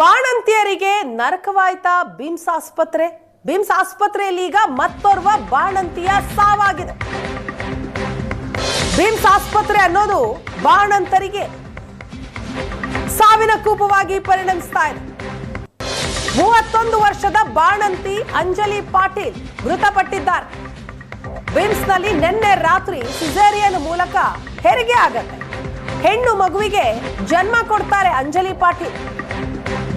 ಬಾಣಂತಿಯರಿಗೆ ನರಕವಾಯ್ತಾ BIMS ಆಸ್ಪತ್ರೆ? BIMS ಆಸ್ಪತ್ರೆಯಲ್ಲಿ ಈಗ ಮತ್ತೋರ್ವ ಬಾಣಂತಿಯ ಸಾವಾಗಿದೆ. ಬಿಮ್ಸ್ ಆಸ್ಪತ್ರೆ ಅನ್ನೋದು ಬಾಣಂತರಿಗೆ ಸಾವಿನ ಕೂಪವಾಗಿ ಪರಿಣಮಿಸ್ತಾ ಇದೆ. ಮೂವತ್ತೊಂದು ವರ್ಷದ ಬಾಣಂತಿ ಅಂಜಲಿ ಪಾಟೀಲ್ ಮೃತಪಟ್ಟಿದ್ದಾರೆ. ಬಿಮ್ಸ್ನಲ್ಲಿ ನಿನ್ನೆ ರಾತ್ರಿ ಸಿಸೇರಿಯನ್ ಮೂಲಕ ಹೆರಿಗೆ ಆಗತ್ತೆ. ಹೆಣ್ಣು ಮಗುವಿಗೆ ಜನ್ಮ ಕೊಡ್ತಾರೆ ಅಂಜಲಿ ಪಾಟೀಲ್.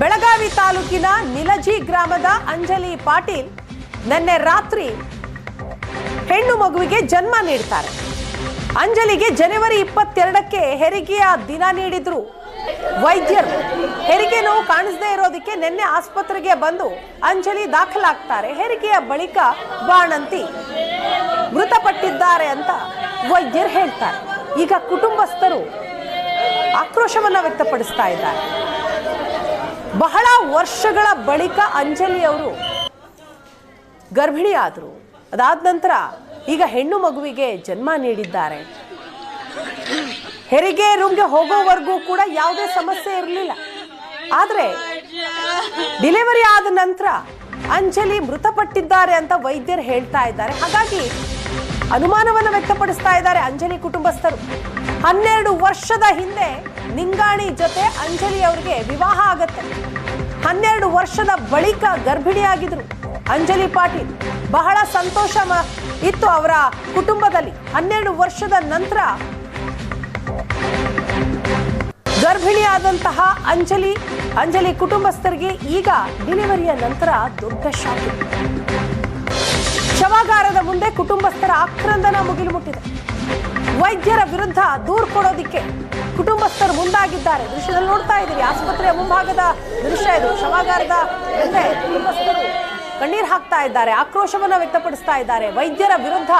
ಬೆಳಗಾವಿ ತಾಲೂಕಿನ ನಿಲಜಿ ಗ್ರಾಮದ ಅಂಜಲಿ ಪಾಟೀಲ್ ನಿನ್ನೆ ರಾತ್ರಿ ಹೆಣ್ಣು ಮಗುವಿಗೆ ಜನ್ಮ ನೀಡ್ತಾರೆ. ಅಂಜಲಿಗೆ ಜನವರಿ ಇಪ್ಪತ್ತೆರಡಕ್ಕೆ ಹೆರಿಗೆಯ ದಿನ ನೀಡಿದ್ರು ವೈದ್ಯರು. ಹೆರಿಗೆ ನೋವು ಕಾಣಿಸದೇ ಇರೋದಕ್ಕೆ ನಿನ್ನೆ ಆಸ್ಪತ್ರೆಗೆ ಬಂದು ಅಂಜಲಿ ದಾಖಲಾಗ್ತಾರೆ. ಹೆರಿಗೆಯ ಬಳಿಕ ಬಾಣಂತಿ ಮೃತಪಟ್ಟಿದ್ದಾರೆ ಅಂತ ವೈದ್ಯರು ಹೇಳ್ತಾರೆ. ಈಗ ಕುಟುಂಬಸ್ಥರು ಆಕ್ರೋಶವನ್ನ ವ್ಯಕ್ತಪಡಿಸ್ತಾ ಇದ್ದಾರೆ. ಬಹಳ ವರ್ಷಗಳ ಬಳಿಕ ಅಂಜಲಿ ಅವರು ಗರ್ಭಿಣಿ ಆದರು ಅದಾದ ನಂತರ ಈಗ ಹೆಣ್ಣು ಮಗುವಿಗೆ ಜನ್ಮ ನೀಡಿದ್ದಾರೆ. ಹೆರಿಗೆ ರೂಮ್ಗೆ ಹೋಗೋವರೆಗೂ ಕೂಡ ಯಾವುದೇ ಸಮಸ್ಯೆ ಇರಲಿಲ್ಲ. ಆದರೆ ಡಿಲಿವರಿ ಆದ ನಂತರ ಅಂಜಲಿ ಮೃತಪಟ್ಟಿದ್ದಾರೆ ಅಂತ ವೈದ್ಯರು ಹೇಳ್ತಾ ಇದ್ದಾರೆ. ಹಾಗಾಗಿ ಅನುಮಾನವನ್ನು ವ್ಯಕ್ತಪಡಿಸ್ತಾ ಇದ್ದಾರೆ ಅಂಜಲಿ ಕುಟುಂಬಸ್ಥರು. ಹನ್ನೆರಡು ವರ್ಷದ ಹಿಂದೆ ನಿಂಗಾಣಿ ಜೊತೆ ಅಂಜಲಿ ಅವರಿಗೆ ವಿವಾಹ ಆಗತ್ತೆ. ಹನ್ನೆರಡು ವರ್ಷದ ಬಳಿಕ ಗರ್ಭಿಣಿಯಾಗಿದ್ರು. ಅಂಜಲಿ ಪಾಟೀಲ್ ಬಹಳ ಸಂತೋಷ ಇತ್ತು ಅವರ ಕುಟುಂಬದಲ್ಲಿ. ಹನ್ನೆರಡು ವರ್ಷದ ನಂತರ ಗರ್ಭಿಣಿಯಾದಂತಹ ಅಂಜಲಿ ಅಂಜಲಿ ಕುಟುಂಬಸ್ಥರಿಗೆ ಈಗ ಡಿಲಿವರಿಯ ನಂತರ ದೊಡ್ಡ ಶಾಕ್ ಕುಟುಂಬಸ್ಥರ ಆಕ್ರಂದನ ಮುಗಿಲು ಮುಟ್ಟಿದೆ. ವೈದ್ಯರ ವಿರುದ್ಧ ದೂರು ಕೊಡೋದಿಕ್ಕೆ ಕುಟುಂಬಸ್ಥರು ಮುಂದಾಗಿದ್ದಾರೆ. ದೃಶ್ಯದಲ್ಲಿ ನೋಡ್ತಾ ಇದ್ದೀರಿ, ಆಸ್ಪತ್ರೆಯ ಮುಂಭಾಗದ ದೃಶ್ಯ ಇದು. ಶವಾಗಾರದ ಮುಂದೆ ಕುಟುಂಬಸ್ಥರು ಕಣ್ಣೀರು ಹಾಕ್ತಾ ಇದ್ದಾರೆ, ಆಕ್ರೋಶವನ್ನು ವ್ಯಕ್ತಪಡಿಸ್ತಾ ಇದ್ದಾರೆ. ವೈದ್ಯರ ವಿರುದ್ಧ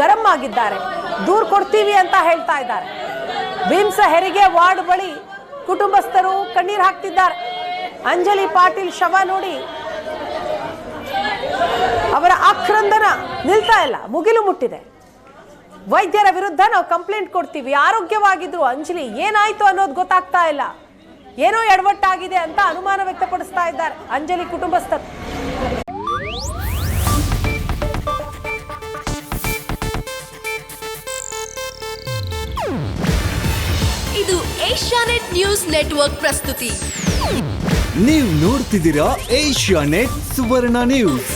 ಗರಂ ಆಗಿದ್ದಾರೆ. ದೂರು ಕೊಡ್ತೀವಿ ಅಂತ ಹೇಳ್ತಾ ಇದ್ದಾರೆ. ಭೀಮ್ಸ ಹೆರಿಗೆ ವಾರ್ಡ್ ಬಳಿ ಕುಟುಂಬಸ್ಥರು ಕಣ್ಣೀರು ಹಾಕ್ತಿದ್ದಾರೆ. ಅಂಜಲಿ ಪಾಟೀಲ್ ಶವ ನೋಡಿ ಅವರ ಆಕ್ರಂದನ ನಿಲ್ತಾ ಇಲ್ಲ ಮುಗಿಲು ಮುಟ್ಟಿದೆ. ವೈದ್ಯರ ವಿರುದ್ಧ ನಾವು ಕಂಪ್ಲೇಂಟ್ ಕೊಡ್ತೀವಿ ಆರೋಗ್ಯವಾಗಿದ್ರು. ಅಂಜಲಿ ಏನಾಯ್ತು ಅನ್ನೋದು ಗೊತ್ತಾಗ್ತಾ ಇಲ್ಲ. ಏನೋ ಎಡವಟ್ಟಾಗಿದೆ ಅಂತ ಅನುಮಾನ ವ್ಯಕ್ತಪಡಿಸ್ತಾ ಇದ್ದಾರೆ ಅಂಜಲಿ ಕುಟುಂಬಸ್ಥರು. ಇದು ಏಷ್ಯಾನೆಟ್ ನ್ಯೂಸ್ ನೆಟ್ವರ್ಕ್ ಪ್ರಸ್ತುತಿ. ನೀವು ನೋಡ್ತಿದ್ದೀರಾ ಏಷ್ಯಾನೆಟ್ ಸುವರ್ಣ ನ್ಯೂಸ್.